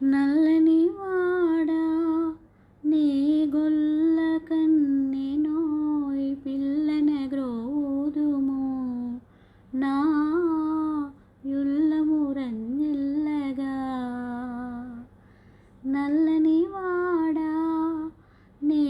నల్లని వాడా నీ గొల్ల కన్నెనోయ్ పిల్లన గ్రోదుము నా యుల్లము రంజిల్లగా నల్లని వాడా నీ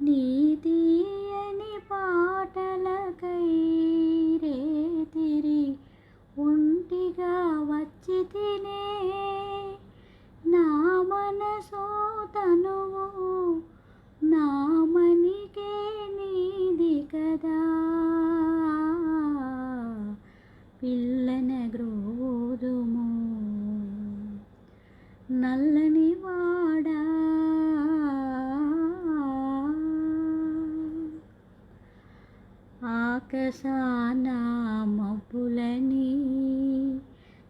నీ తీయని పాటలకై రేతిరి ఒంటిగా వచ్చి తినే నా మనసో తనువు నా మనికే నీది కదా. పిల్లన గ్రోదుము నల్లని ఆకాశాన మబ్బులని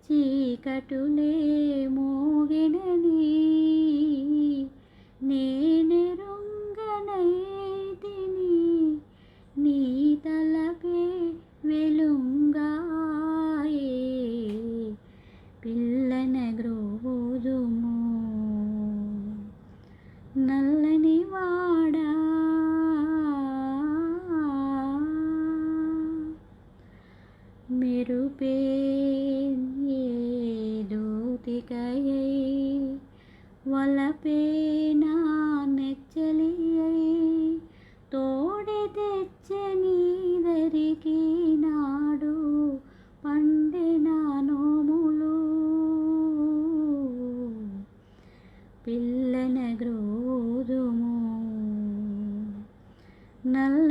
చీకటులే మోగినని నేనెరుంగనైతిని నీ తలపే వెలుంగాయే. పిల్లన గ్రోదుము నల్లని వా మెరుపే ఏదోతికయై వలపే నా నెచ్చలియై తోడి తెచ్చనీదరికి నాడు పండే నా నోములు. పిల్లన గ్రోదుము నల్లని